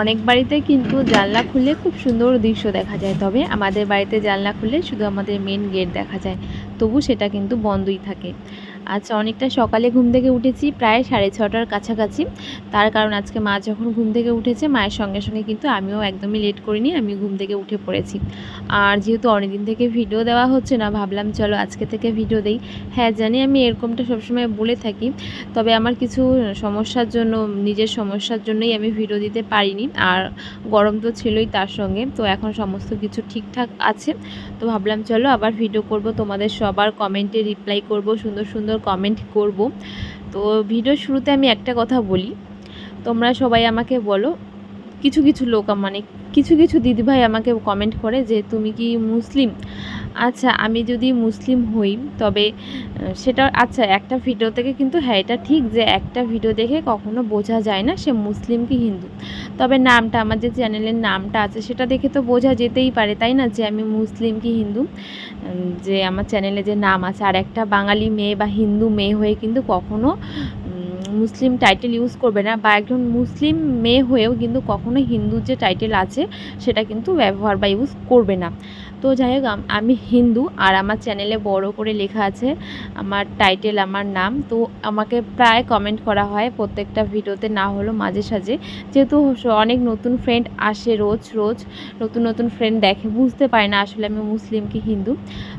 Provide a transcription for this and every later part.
অনেক বাড়িতে কিন্তু জানলা খুলে খুব সুন্দর দৃশ্য দেখা যায়, তবে আমাদের বাড়িতে জানলা খুলে শুধু আমাদের মেন গেট দেখা যায়, তবু সেটা কিন্তু বন্ধই থাকে। আচ্ছা অনেকটা সকালে ঘুম থেকে উঠেছি, প্রায় সাড়ে ছটার কাছাকাছি। তার কারণ আজকে মা যখন ঘুম থেকে উঠেছে, মায়ের সঙ্গে সঙ্গে কিন্তু আমিও একদমই লেট করিনি, আমি ঘুম থেকে উঠে পড়েছি। আর যেহেতু অনেকদিন থেকে ভিডিও দেওয়া হচ্ছে না, ভাবলাম চলো আজকে থেকে ভিডিও দেই। হ্যাঁ জানি আমি এরকমটা সবসময় বলে থাকি, তবে আমার কিছু সমস্যার জন্য, নিজের সমস্যার জন্যই আমি ভিডিও দিতে পারিনি। আর গরম তো ছিলই তার সঙ্গে, তো এখন সমস্ত কিছু ঠিকঠাক আছে। তো ভাবলাম চলো আবার ভিডিও করব, তোমাদের সবার কমেন্টে রিপ্লাই করব, সুন্দর সুন্দর কমেন্ট করব। তো ভিডিও শুরুতে আমি একটা কথা বলি। তোমরা সবাই আমাকে বলো, কিছু কিছু লোক মানে কিছু কিছু দিদিভাই আমাকে কমেন্ট করে যে, তুমি কি মুসলিম? আচ্ছা আমি যদি মুসলিম হই, তবে সেটা আচ্ছা একটা ভিডিও থেকে কিন্তু হ্যাঁ এটা ঠিক যে একটা ভিডিও দেখে কখনো বোঝা যায় না সে মুসলিম কি হিন্দু। তবে নামটা, আমার যে চ্যানেলের নামটা আছে, সেটা দেখে তো বোঝা যেতেই পারে, তাই না? যে আমি মুসলিম কি হিন্দু? যে আমার চ্যানেলে যে নাম আছে, আর একটা বাঙালি মেয়ে বা হিন্দু মেয়ে হয়ে কিন্তু কখনো মুসলিম টাইটেল ইউজ করবে না, বা একজন মুসলিম মেয়ে হয়েও কিন্তু কখনো হিন্দু যে টাইটেল আছে, সেটা কিন্তু ব্যবহার বা ইউজ করবে না। তো যাই হোক, আমি হিন্দু আর আমার চ্যানেলে বড় করে লেখা আছে আমার টাইটেল, আমার নাম। তো আমাকে প্রায় কমেন্ট করা হয় প্রত্যেকটা ভিডিওতে, না হলো মাঝে সাঝে। যেহেতু অনেক নতুন ফ্রেন্ড আসে রোজ রোজ নতুন নতুন ফ্রেন্ড দেখে, বুঝতে পারে না আসলে আমি মুসলিম কি হিন্দু।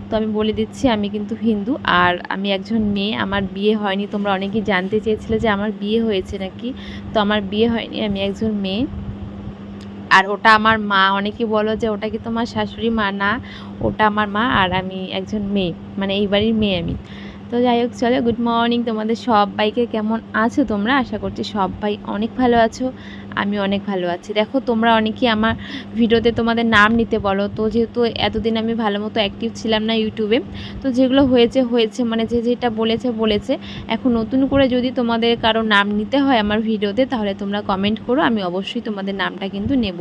তো আমি বলে দিচ্ছি, আমি কিন্তু হিন্দু আর আমি একজন মেয়ে, আমার বিয়ে হয়নি। তোমরা অনেকেই জানতে চেয়েছিলে যে আমার বিয়ে হয়েছে নাকি? তো আমার বিয়ে হয়নি, আমি একজন মেয়ে। আর ওটা আমার মা অনেকে বলো যে ওটা কি তোমার শাশুড়ি মা? না, ওটা আমার মা আর আমি একজন মেয়ে মানে এই বাড়ির মেয়ে আমি। তো যাই হোক, চলো গুড মর্নিং তোমাদের সবাইকে কেমন আছো তোমরা? আশা করছি সব সবাই অনেক ভালো আছো। আমি অনেক ভালো আছি। দেখো, তোমরা অনেকেই আমার ভিডিওতে তোমাদের নাম নিতে বলো। তো যেহেতু এতদিন আমি ভালো মতো অ্যাক্টিভ ছিলাম না ইউটিউবে তো যেগুলো হয়েছে হয়েছে মানে যে যেটা বলেছে বলেছে। এখন নতুন করে যদি তোমাদের কারও নাম নিতে হয় আমার ভিডিওতে, তাহলে তোমরা কমেন্ট করো, আমি অবশ্যই তোমাদের নামটা কিন্তু নেব।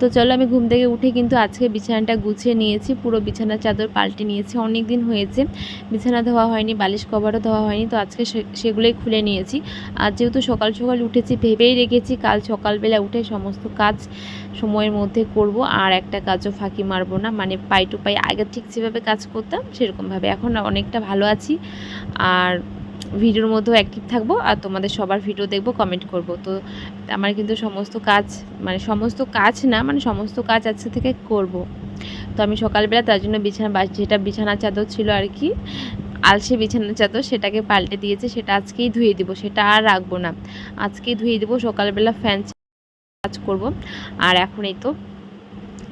তো চলো আমি ঘুম থেকে উঠে কিন্তু আজকে বিছানাটা গুছিয়ে নিয়েছি, পুরো বিছানার চাদর পাল্টে নিয়েছি। অনেক দিন হয়েছে, বিছানা ধোয়া হয়নি, বালিশ কভারও ধোয়া হয়নি, তো আজকে সেগুলোই খুলে নিয়েছি। আর যেহেতু সকাল সকাল উঠেছি, ভেবেই রেখেছি কাল সকালবেলা উঠে সমস্ত কাজ সময়ের মধ্যে করব, আর একটা কাজও ফাঁকি মারবো না। মানে পাই টু পাই আগে ঠিক যেভাবে কাজ করতাম, সেরকমভাবে। এখন অনেকটা ভালো আছি, আর ভিডিওর মধ্যেও অ্যাক্টিভ থাকব আর তোমাদের সবার ভিডিও দেখব কমেন্ট করব। তো আমার কিন্তু সমস্ত কাজ মানে সমস্ত কাজ না মানে সমস্ত কাজ আজকে থেকে করব। তো আমি সকালবেলা তার জন্য বিছানা যেটা বিছানা চাদর ছিল আর কি, আলসে বিছানার চাদর সেটাকে পাল্টে দিয়েছে, সেটা আজকেই ধুয়ে দিব, সেটা আর রাখব না। আজকেই ধুয়ে দিব, সকালবেলা ফ্যান কাজ করব। আর এখন এই তো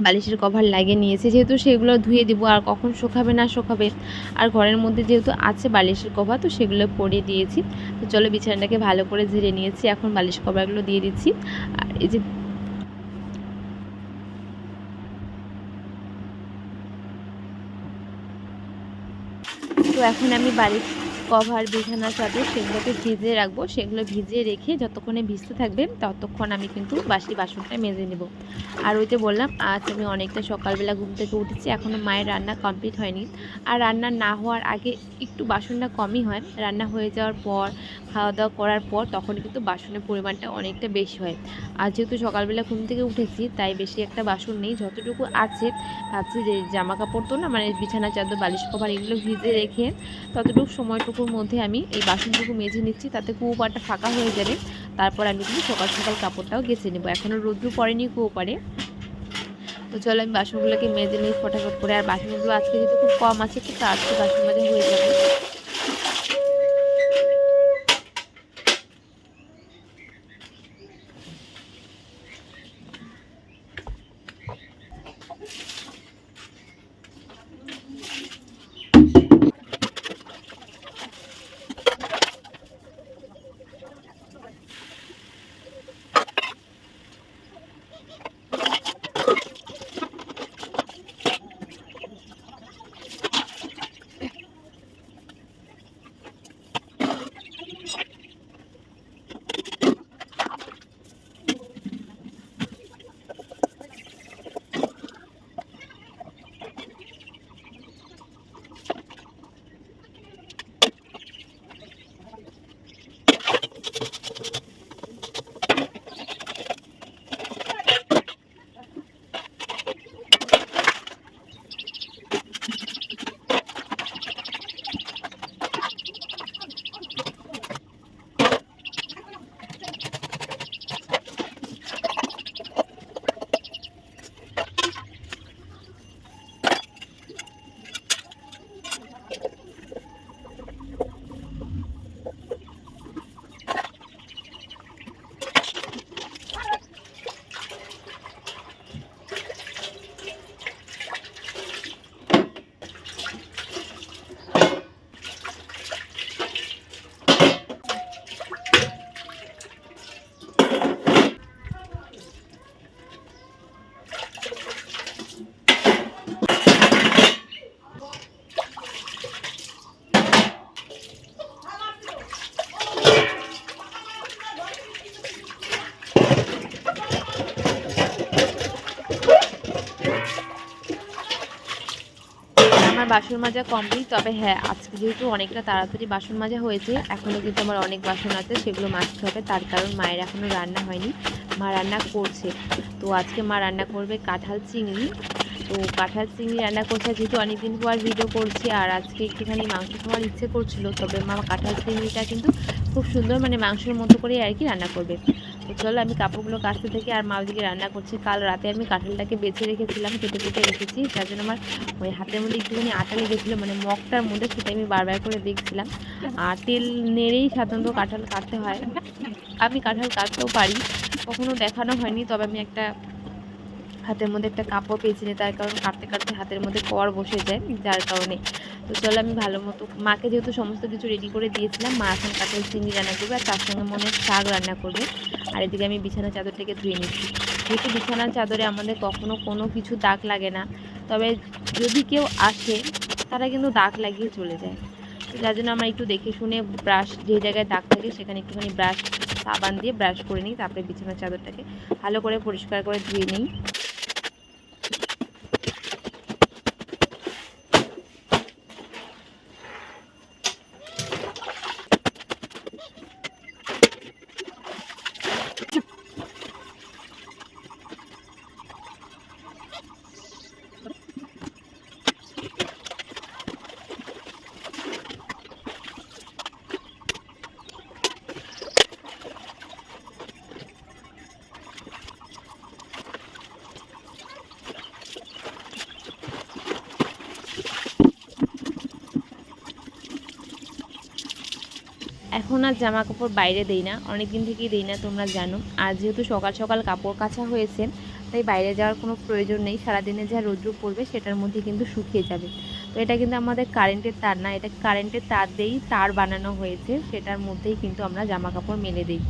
বালিশের কভার লাগিয়ে নিয়েছি। যেহেতু সেগুলো ধুয়ে দিব, আর কখন শুকাবে না শুকাবে, আর ঘরের মধ্যে যেহেতু আছে বালিশের কভার, তো সেগুলো পরিয়ে দিয়েছি। তো চলো বিছানাটাকে ভালো করে ঝেড়ে নিয়েছি। এখন বালিশ কভারগুলো দিয়ে দিচ্ছি। আর এই যে তো এখন আমি বাড়ির কভার, বিছানা চাদর সেগুলোকে ভিজিয়ে রাখব। সেগুলো ভিজিয়ে রেখে যতক্ষণে ভিজতে থাকবে, ততক্ষণ আমি কিন্তু বাসি বাসনটা মেজে নেব। আর ওই বললাম, আজ আমি অনেকটা সকালবেলা ঘুম থেকে উঠেছি এখনও মায়ের রান্না কমপ্লিট হয়নি। আর রান্না না হওয়ার আগে একটু বাসনটা কমই হয়। রান্না হয়ে যাওয়ার পর খাওয়া দাওয়া করার পর তখন কিন্তু বাসনের পরিমাণটা অনেকটা বেশি হয়। আর যেহেতু সকালবেলা ঘুম থেকে উঠেছি, তাই বেশি একটা বাসন নেই। যতটুকু আছে, ভাবছি যে জামা কাপড় তো না মানে বিছানা, চাদর, বালিশ কভার এগুলো ভিজে রেখে ততটুকু সময়টুকুর মধ্যে আমি এই বাসনটুকু মেজে নিচ্ছি। তাতে কুয়োপাটা ফাঁকা হয়ে যাবে তারপর আমি কিন্তু সকাল সকাল কাপড়টাও গেছে নেব। এখনও রোদ্রু পড়েনি কুয়োপারে তো চলো আমি বাসনগুলোকে মেজে নিই ফটাফট করে। আর বাসনগুলো আজকে যেহেতু খুব কম আছে একটু তাড়াতাড়ি বাসন মাজা হয়ে যাবে। বাসন মাজা কমপ্লিট তবে হ্যাঁ আজকে যেহেতু অনেকটা তাড়াতাড়ি বাসন মাজা হয়েছে এখনও কিন্তু আমার অনেক বাসন আছে, সেগুলো মাজতে হবে। তার কারণ মায়ের এখনও রান্না হয়নি, মা রান্না করছে। তো আজকে মা রান্না করবে কাঁঠাল চিংড়ি। তো কাঁঠাল চিংড়ি রান্না করছে, যেহেতু অনেকদিন পর ভিডিও করছি, আর আজকে একটুখানি মাংস খাওয়ার ইচ্ছে করছিল, তবে মা কাঁঠাল চিংড়িটা কিন্তু খুব সুন্দর মানে মাংসের মতো করে আর কি রান্না করবে। তো চলো আমি কাপড়গুলো কাচতে থেকে আর মা ওদিকে রান্না করছি। কাল রাতে আমি কাঁঠালটাকে বেছে রেখেছিলাম, কেটে কেটে রেখেছি। তার জন্য আমার ওই হাতের মধ্যে একটুখানি আটা লেগেছিলো মানে মগটার মধ্যে সেটা আমি বারবার করে দেখছিলাম। আর তেল নেড়েই সাধারণত কাঁঠাল কাটতে হয়। আমি কাঁঠাল কাটতেও পারি, কখনো দেখানো হয়নি, তবে আমি একটা হাতের মধ্যে একটা কাপড় পেয়েছি তার কারণ কাটতে কাটতে হাতের মধ্যে কর বসে যায় যার কারণে। তো চলো আমি ভালো মতো, মাকে যেহেতু সমস্ত কিছু রেডি করে দিয়েছিলাম, মা এখন কাঁঠাল চিংড়ি রান্না করবে আর তার সঙ্গে মনে শাক রান্না করবে। আর এদিকে আমি বিছানা চাদরটাকে ধুয়ে নিচ্ছি। যেহেতু বিছানার চাদরে আমাদের কখনো কোনো কিছু দাগ লাগে না, তবে যদি কেউ আসে, তারা কিন্তু দাগ লাগিয়ে চলে যায়। তো যার জন্য আমরা একটু দেখে শুনে ব্রাশ যে জায়গায় দাগ থাকে সেখানে একটুখানি ব্রাশ সাবান দিয়ে ব্রাশ করে নিই, তারপরে বিছানার চাদরটাকে ভালো করে পরিষ্কার করে ধুয়ে নিই। এখন আর জামা কাপড় বাইরে দেই না অনেক দিন থেকেই দেই না, তোমরা জানো। আর যেহেতু সকাল সকাল কাপড় কাচা হয়েছে, তাই বাইরে যাওয়ার কোনো প্রয়োজন নেই। সারাদিনে যা রোদ্রু পড়বে সেটার মধ্যে কিন্তু শুকিয়ে যাবে। তো এটা কিন্তু আমাদের কারেন্টের তার না, এটা কারেন্টের তার দিয়েই তার বানানো হয়েছে, সেটার মধ্যেই কিন্তু আমরা জামা কাপড় মেলে দিই।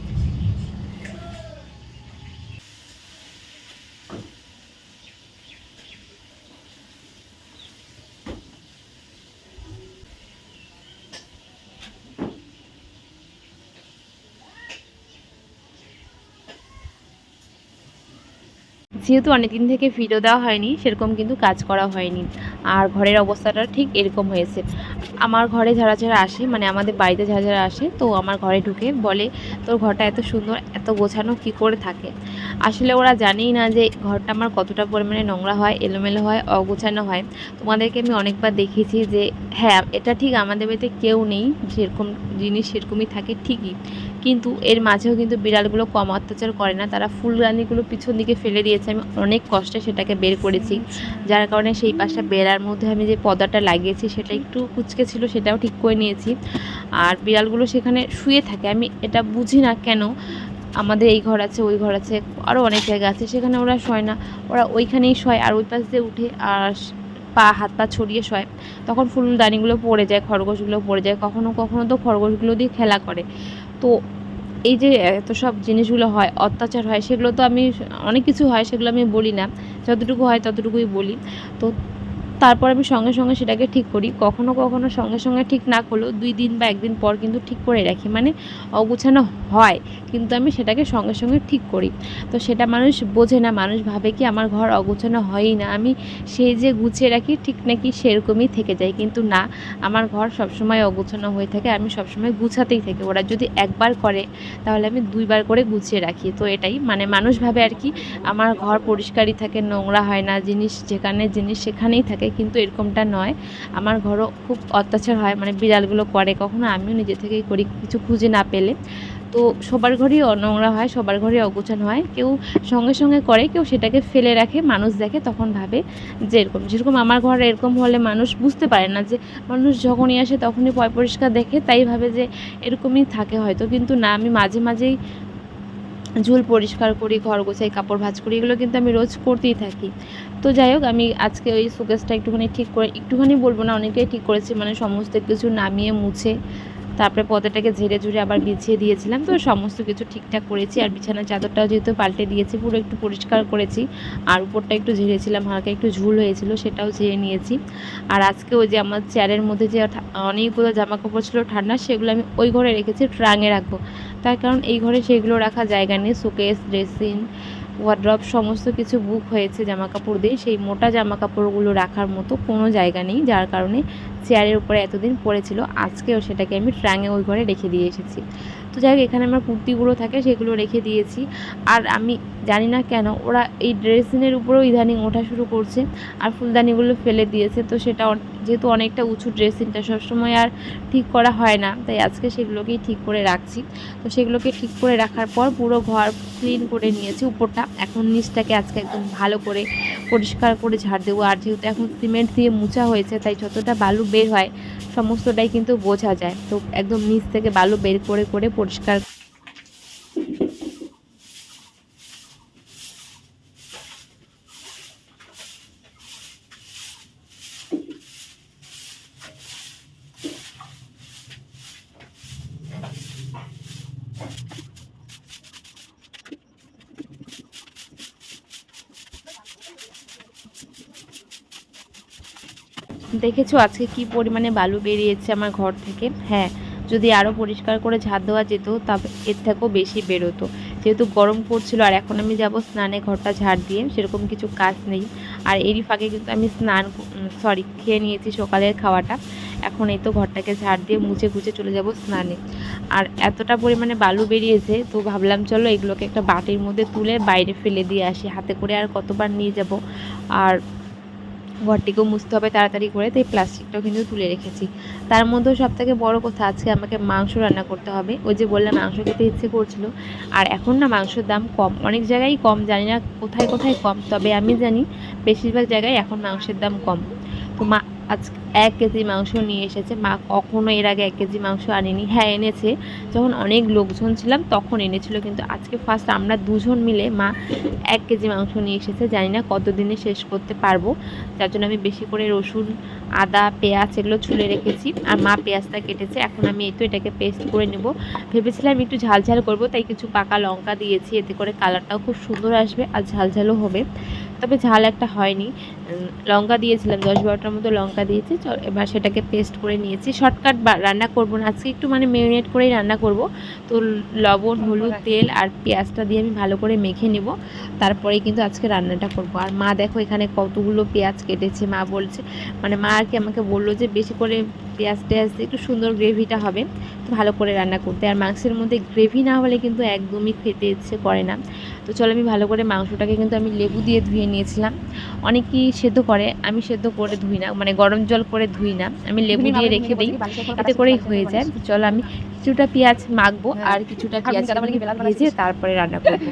যেহেতু অনেকদিন থেকে ভিডিও দেওয়া হয়নি, সেরকম কিন্তু কাজ করা হয়নি। আর ঘরের অবস্থাটা ঠিক এরকম হয়েছে। আমার ঘরে যারা যারা আসে মানে আমাদের বাড়িতে যারা যারা আসে, তো আমার ঘরে ঢুকে বলে, তোর ঘরটা এত সুন্দর, এত গোছানো, কি করে থাকে? আসলে ওরা জানেই না যে ঘরটা আমার কতটা পরিমাণে নোংরা হয়, এলোমেলো হয়, অগোছানো হয়। তোমাদেরকে আমি অনেকবার দেখিয়েছি যে হ্যাঁ এটা ঠিক আমাদের বাড়িতে কেউ নেই, যেরকম জিনিস সেরকমই থাকে ঠিকই। কিন্তু এর মাঝেও কিন্তু বিড়ালগুলো কম অত্যাচার করে না, তারা ফুলদানিগুলো পিছন দিকে ফেলে দিয়েছে। আমি অনেক কষ্টে সেটাকে বের করেছি। যার কারণে সেই পাশটা বেড়ার মধ্যে আমি যে পদাটা লাগিয়েছি, সেটা একটু কুচকে ছিল, সেটাও ঠিক করে নিয়েছি। আর বিড়ালগুলো সেখানে শুয়ে থাকে। আমি এটা বুঝি না কেন আমাদের এই ঘর আছে, ওই ঘর আছে আরও অনেক জায়গা আছে, সেখানে ওরা শয় না। ওরা ওইখানেই শয় আর ওই পাশ দিয়ে উঠে আর পা, হাত, পা ছড়িয়ে শয়। তখন ফুলদানিগুলো পড়ে যায়, খরগোশগুলো পড়ে যায়, কখনো কখনো তো খরগোশগুলো দিয়ে খেলা করে। তো এই যে এত সব জিনিসগুলো হয়, অত্যাচার হয়, সেগুলো তো আমি অনেক কিছু হয়, সেগুলো আমি বলি না। যতটুকু হয় ততটুকুই বলি। তো তারপর আমি সঙ্গে সঙ্গে সেটাকে ঠিক করি। কখনো কখনো সঙ্গে সঙ্গে ঠিক না করলেও দুই দিন বা একদিন পর কিন্তু ঠিক করে রাখি। মানে অগুছানো হয়, কিন্তু আমি সেটাকে সঙ্গে সঙ্গে ঠিক করি। তো সেটা মানুষ বোঝে না, মানুষ ভাবে কি আমার ঘর অগোছানো হয়ই না। আমি সেই যে গুছিয়ে রাখি, ঠিক নাকি সেরকমই থেকে যায়। কিন্তু না, আমার ঘর সবসময় অগোছানো হয়ে থাকে। আমি সবসময় গুছাতেই থাকি। ওরা যদি একবার করে, তাহলে আমি দুইবার করে গুছিয়ে রাখি। তো এটাই। মানে মানুষ ভাবে আর কি, আমার ঘর পরিষ্কারই থাকে, নোংরা হয় না, জিনিস যেখানে জিনিস সেখানেই থাকে। কিন্তু এরকমটা নয়। আমার ঘরও খুব অত্যাচার হয় মানে বিড়ালগুলো করে কখনো, আমিও নিজে থেকেই করি কিছু খুঁজে না পেলে। তো সবার ঘরেই নোংরা হয়, সবার ঘরে অগোছানো হয়। কেউ সঙ্গে সঙ্গে করে, কেউ সেটাকে ফেলে রাখে, মানুষ দেখে, তখন ভাবে যে এরকম, যেরকম আমার ঘরে এরকম হলে মানুষ বুঝতে পারে না যে মানুষ যখনই আসে তখনই পয় পরিষ্কার দেখে, তাই ভাবে যে এরকমই থাকে হয়তো। কিন্তু না, আমি মাঝে মাঝেই ঝুল পরিষ্কার করি, ঘর গোছাই, কাপড় ভাঁজ করি, এগুলো কিন্তু আমি রোজ করতেই থাকি। তো যাই হোক, আমি আজকে ওই শোকেসটা একটুখানি ঠিক করে, একটুখানি বলব না অনেকেই ঠিক করেছি মানে সমস্ত কিছু নামিয়ে মুছে, তারপরে পর্দাটাকে ঝেড়ে ঝুড়ে আবার বিছিয়ে দিয়েছিলাম। তো সমস্ত কিছু ঠিকঠাক করেছি, আর বিছানার চাদরটাও যেহেতু পাল্টে দিয়েছি, পুরো একটু পরিষ্কার করেছি, আর উপরটা একটু ঝেড়েছিলাম, হালকা একটু ঝুল হয়েছিল, সেটাও ঝেড়ে নিয়েছি। আর আজকে ওই যে আমার চেয়ারের মধ্যে যে অনেকগুলো জামা কাপড় ছিল ঠান্ডা, সেগুলো আমি ওই ঘরে রেখেছি, ট্রাঙে রাখব। তার কারণ এই ঘরে সেগুলো রাখা জায়গা নেই শোকেস ড্রেসিং ওয়ার্ড্রপ সমস্ত কিছু বুক হয়েছে জামা কাপড় দিয়ে। সেই মোটা জামা কাপড়গুলো রাখার মতো কোনো জায়গা নেই, যার কারণে চেয়ারের উপরে এতদিন পড়েছিল। আজকেও সেটাকে আমি ট্রাঙে ওই ঘরে রেখে দিয়ে এসেছি। তো যাই হোক, এখানে আমার কুর্তিগুলো থাকে, সেগুলো রেখে দিয়েছি। আর আমি জানি না কেন, ওরা এই ড্রেসিংয়ের উপরেও ইদানিং ওঠা শুরু করছে আর ফুলদানিগুলো ফেলে দিয়েছে। তো সেটা যেহেতু অনেকটা উঁচু ড্রেসিংটা সবসময় আর ঠিক করা হয় না, তাই আজকে সেগুলোকেই ঠিক করে রাখছি। তো সেগুলোকে ঠিক করে রাখার পর পুরো ঘর ক্লিন করে নিয়েছি উপরটা। এখন নিচটাকে আজকে একদম ভালো করে পরিষ্কার করে ঝাড় দেবো। আর যেহেতু এখন সিমেন্ট দিয়ে মুছা হয়েছে, তাই যতটা বালু বের হয় সমস্তটাই কিন্তু বোঝা যায়। তো একদম নিচ থেকে বালু বের করে করে পরিষ্কার দেখেছ আজকে কি পরিমাণে বালু বেরিয়েছে আমার ঘর থেকে? হ্যাঁ যদি আরও পরিষ্কার করে ঝাড় দেওয়া যেত তবে, এর থেকেও বেশি বেরোতো। যেহেতু গরম পড়ছিল আর এখন আমি যাব স্নানে ঘরটা ঝাড় দিয়ে, সেরকম কিছু কাজ নেই। আর এরই ফাঁকে কিন্তু আমি স্নান সরি খেয়ে নিয়েছি সকালের খাওয়াটা। এখন এই তো ঘরটাকে ঝাড় দিয়ে মুছে গুছে চলে যাব স্নানে। আর এতটা পরিমাণে বালু বেরিয়েছে, তো ভাবলাম চলো এগুলোকে একটা বাটির মধ্যে তুলে বাইরে ফেলে দিয়ে আসি। হাতে করে আর কতবার নিয়ে যাব? আর ঘরটিকেও মুছতে হবে তাড়াতাড়ি করে, তাই প্লাস্টিকটাও কিন্তু তুলে রেখেছি। তার মধ্যেও সব থেকে বড়ো কথা, আজকে আমাকে মাংস রান্না করতে হবে। ওই যে বললাম, মাংস খেতে ইচ্ছে করছিল। আর এখন না মাংসের দাম কম। অনেক জায়গায় কম, জানি না কোথায় কোথায় কম, তবে আমি জানি বেশিরভাগ জায়গায় এখন মাংসের দাম কম। তো মা আজ এক কেজি মাংস নিয়ে এসেছে। মা কখনো এর আগে এক কেজি মাংস আনেনি। হ্যাঁ এনেছে। যখন অনেক লোকজন ছিলাম, তখন এনেছিল। কিন্তু আজকে ফার্স্ট আমরা দুজন মিলে মা এক কেজি মাংস নিয়ে এসেছে। জানি না কতদিনে শেষ করতে পারব। যার জন্য আমি বেশি করে রসুন, আদা, পেঁয়াজ এগুলো ছুলে রেখেছি। আর মা পেঁয়াজটা কেটেছে। এখন আমি এই তো এটাকে পেস্ট করে নেব। ভেবেছিলাম একটু ঝাল ঝাল করব, তাই কিছু পাকা লঙ্কা দিয়েছি। এতে করে কালারটাও খুব সুন্দর আসবে আর ঝাল ঝালও হবে। তবে ঝাল একটা হয়নি। লঙ্কা দিয়েছিলাম, দশ বারোটার মতো লঙ্কা দিয়েছি। এবার সেটাকে পেস্ট করে নিয়েছি। শর্টকাট রান্না করব না আজকে একটু মানে মেরিনেট করেই রান্না করব। তো লবণ হলুদ তেল আর পেঁয়াজটা দিয়ে আমি ভালো করে মেখে নেব। তারপরে কিন্তু আজকে রান্নাটা করব। আর মা দেখো এখানে কতগুলো পেঁয়াজ কেটেছে মা বলছে। মানে মা আর কি আমাকে বলল যে বেশি করে পেঁয়াজ টেয়াজ দিয়ে একটু সুন্দর গ্রেভিটা হবে। তো ভালো করে রান্না করতে। আর মাংসের মধ্যে গ্রেভি না হলে কিন্তু একদমই খেতে ইচ্ছে করে না। তো চলো আমি ভালো করে মাংসটাকে কিন্তু আমি লেবু দিয়ে ধুয়ে নিয়েছিলাম। অনেকেই সেদ্ধ করে আমি সেদ্ধ করে ধুই না মানে গরম জল করে ধুই না। আমি লেবু দিয়ে রেখে দিই এতে করেই হয়ে যায়। চলো আমি কিছুটা পেঁয়াজ মাখবো হ্যাঁ। আর কিছুটা পেঁয়াজ ভেজে তারপরে রান্না করব।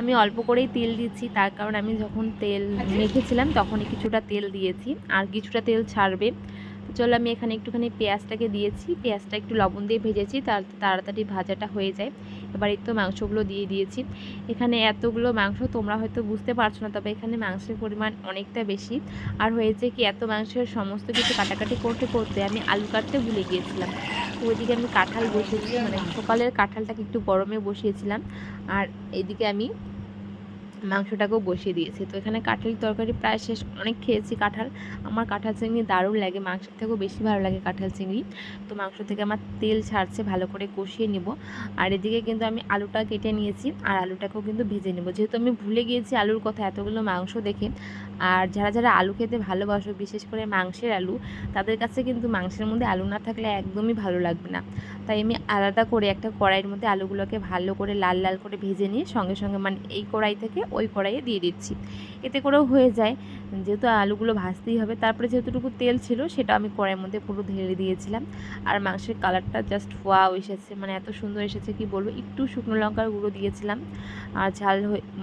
আমি অল্প করেই তেল দিচ্ছি তার কারণ আমি যখন তেল মেখেছিলাম তখনই কিছুটা তেল দিয়েছি আর কিছুটা তেল ছাড়বে। চলো আমি এখানে একটুখানি পেঁয়াজটাকে দিয়েছি। পেঁয়াজটা একটু লবণ দিয়ে ভেজেছি, তার তাড়াতাড়ি ভাজাটা হয়ে যায়। এবার তো মাংসগুলো দিয়ে দিয়েছি। এখানে এতগুলো মাংস তোমরা হয়তো বুঝতে পারছ না, তবে এখানে মাংসের পরিমাণ অনেকটা বেশি। আর হয়েছে কি, এত মাংসের সমস্ত কিছু কাটাকাটি করতে করতে আমি আলু কাটতে ভুলে গিয়েছিলাম। ওইদিকে আমি কাঁঠাল বসিয়েছি মানে সকালের কাঁঠালটাকে একটু গরমে বসিয়েছিলাম। আর এদিকে আমি মাংসটাকেও বসিয়ে দিয়েছি। তো এখানে কাঁঠালি তরকারি প্রায় শেষ, অনেক খেয়েছি কাঁঠাল। আমার কাঁঠাল চিংড়ি দারুণ লাগে, মাংসের থেকেও বেশি ভালো লাগে কাঁঠাল চিংড়ি। তো মাংস থেকে আমার তেল ছাড়ছে, ভালো করে কষিয়ে নিব। আর এদিকে কিন্তু আমি আলুটা কেটে নিয়েছি, আর আলুটাকেও কিন্তু ভেজে নেব। যেহেতু আমি ভুলে গিয়েছি আলুর কথা, এতগুলো মাংস দেখে। আর যারা যারা আলু খেতে ভালোবাসো, বিশেষ করে মাংসের আলু, তাদের কাছে কিন্তু মাংসের মধ্যে আলু না থাকলে একদমই ভালো লাগবে না। তাই আমি আলাদা করে একটা কড়াইয়ের মধ্যে আলুগুলোকে ভালো করে লাল লাল করে ভেজে নিয়ে সঙ্গে সঙ্গে মানে এই কড়াই থেকে ওই কড়াইয়ে দিয়ে দিচ্ছি। এতে করেও হয়ে যায়, যেহেতু আলুগুলো ভাজতেই হবে, তারপরে যেহেতুটুকু তেল ছিল সেটা আমি কড়াইয়ের মধ্যে পুরো ঢেলে দিয়েছিলাম। আর মাংসের কালারটা জাস্ট ফোয়াও এসেছে মানে এত সুন্দর এসেছে, কি বলব, একটু শুকনো লঙ্কার গুঁড়ো দিয়েছিলাম। আর ঝাল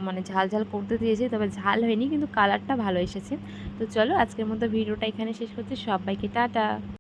মানে ঝাল ঝাল করতে দিয়েছি, তবে ঝাল হয়নি, কিন্তু কালারটা ভালো এসেছে। তো চলো আজকের মতো ভিডিওটা এখানে শেষ করছি। সবাইকে টাটা।